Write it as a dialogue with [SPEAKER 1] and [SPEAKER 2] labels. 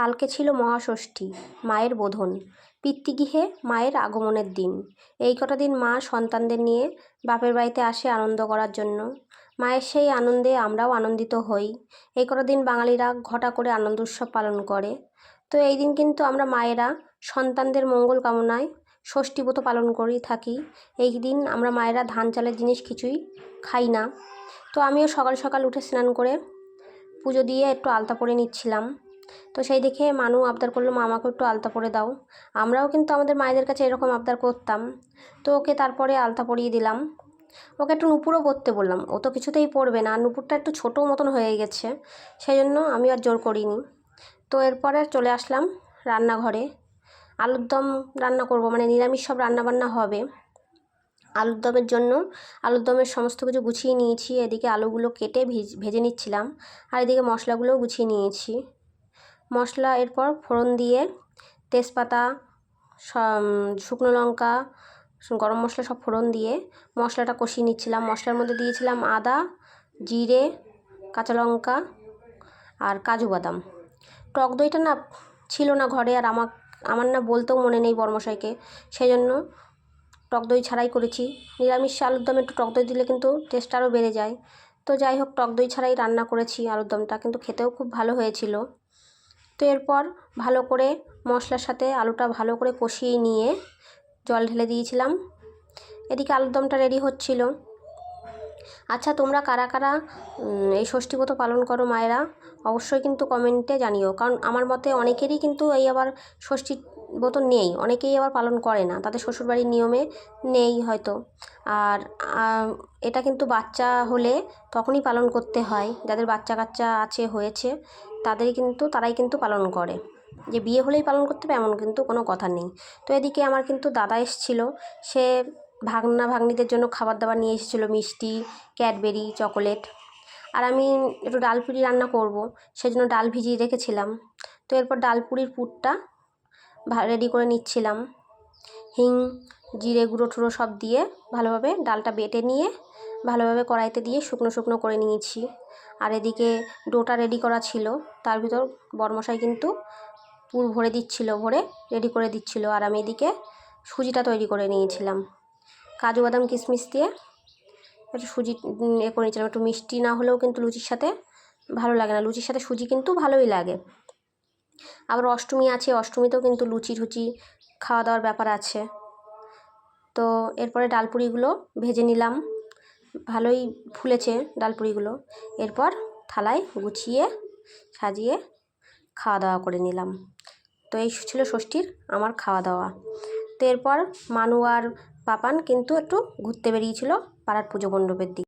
[SPEAKER 1] কালকে ছিল মহাষষ্ঠী, মায়ের বোধন। পিতৃগৃহে মায়ের আগমনের দিন। এই কটা দিন মা সন্তানদের নিয়ে বাপের বাড়িতে আসে আনন্দ করার জন্য। মায়ের সেই আনন্দে আমরাও আনন্দিত হই। এই কটা দিন বাঙালিরা ঘটা করে আনন্দ উৎসব পালন করে। তো এই দিন কিন্তু আমরা মায়েরা সন্তানদের মঙ্গল কামনায় ষষ্ঠী ব্রত পালন করি থাকি। এই দিন আমরা মায়েরা ধান, চালের জিনিস কিছুই খাই না। তো আমিও সকাল সকাল উঠে স্নান করে পুজো দিয়ে একটু আলতা পরে নিচ্ছিলাম। তো সেই দেখে মানু আবদার করল, মা আমাকে একটু আলতা পরে দাও। আমরাও কিন্তু আমাদের মায়েদের কাছে এরকম আবদার করতাম। তো ওকে তারপরে আলতা পরিয়ে দিলাম। ওকে একটু নুপুরও পরতে বললাম। ও তো কিছুতেই পরবে না, আর নুপুরটা একটু ছোটো মতন হয়ে গেছে সেই জন্য আমি আর জোর করিনি। তো এরপরে চলে আসলাম রান্নাঘরে। আলুর দম রান্না করব মানে নিরামিষ সব রান্নাবান্না হবে। আলুর দমের জন্য, আলুর দমের সমস্ত কিছু গুছিয়ে নিয়েছি। এদিকে আলুগুলো কেটে ভেজে নিচ্ছিলাম। আর এদিকে মশলাগুলোও গুছিয়ে নিয়েছি। মশলা, এরপর ফোড়ন দিয়ে তেজপাতা শুকনো লঙ্কা, গরম মশলা সব ফোড়ন দিয়ে মশলাটা কষিয়ে নিচ্ছিলাম। মশলার মধ্যে দিয়েছিলাম আদা, জিরে, কাঁচা লঙ্কা আর কাজু বাদাম। টক দইটা না ছিল না ঘরে আর আমার আমার না বলতেও মনে নেই বর্মশাইকে সেই জন্য টক দই ছাড়াই করেছি। নিরামিষ আলুর দমে একটু টক দই দিলে কিন্তু টেস্ট আরও বেড়ে যায়। তো যাই হোক, টক দই ছাড়াই রান্না করেছি আলুর দমটা। কিন্তু খেতেও খুব ভালো হয়েছিল। তো এরপর ভালো করে মশলার সাথে আলুটা ভালো করে কষিয়ে নিয়ে জল ঢেলে দিয়েছিলাম। এদিকে আলুর দমটা রেডি হচ্ছিল। আচ্ছা তোমরা কারা কারা এই ষষ্ঠীব্রত পালন করো মায়েরা, অবশ্যই কিন্তু কমেন্টে জানিও। কারণ আমার মতে অনেকেরই কিন্তু এই আবার ষষ্ঠী ব্রত নেই, অনেকেই আবার পালন করে না, তাদের শ্বশুরবাড়ির নিয়মে নেই হয়তো। আর এটা কিন্তু বাচ্চা হলে তখনই পালন করতে হয়, যাদের বাচ্চা কাচ্চা আছে, হয়েছে, তাদেরই কিন্তু, তারাই কিন্তু পালন করে। যে বিয়ে হলেই পালন করতে হবে, এমন কিন্তু কোনো কথা নেই। তো এদিকে আমার কিন্তু দাদা এসেছিল, সে ভাগনা ভাগ্নিদের জন্য খাবার দাবার নিয়ে এসেছিল, মিষ্টি, ক্যাডবেরি, চকোলেট। আর আমি একটু ডাল পুরি রান্না করব, সেজন্য ডাল ভিজিয়ে রেখেছিলাম। তো এরপর ডাল পুরির পুরটা রেডি করে নিচ্ছিলাম। হিং, জিরে গুঁড়ো টুড়ো সব দিয়ে ভালোভাবে ডালটা বেটে নিয়ে ভালোভাবে কড়াইতে দিয়ে শুকনো শুকনো করে নিয়েছি। আর এদিকে ডোটা রেডি করা ছিল, তার ভিতর বরমশাই কিন্তু পুর ভরে দিচ্ছিল, ভরে রেডি করে দিচ্ছিল। আর আমি এদিকে সুজিটা তৈরি করে নিয়েছিলাম। কাজু বাদাম কিশমিশ দিয়ে একটু সুজি এ করে নিয়েছিলাম। একটু মিষ্টি না হলেও কিন্তু লুচির সাথে ভালো লাগে না। লুচির সাথে সুজি কিন্তু ভালোই লাগে। আবার অষ্টমী আছে, অষ্টমীতেও কিন্তু লুচি ঠুচি খাওয়া দাওয়ার ব্যাপার আছে। তো এরপরে ডালপুরিগুলো ভেজে নিলাম। ভালোই ফুলেছে ডালপুরিগুলো। এরপর থালায় গুছিয়ে, সাজিয়ে খাওয়া দাওয়া করে নিলাম। তো এই ছিল ষষ্ঠীর আমার খাওয়া দাওয়া তো এরপর মানু আর পাপান কিন্তু একটু ঘুরতে বেরিয়েছিল পাড়ার পুজো মণ্ডপের দিকে।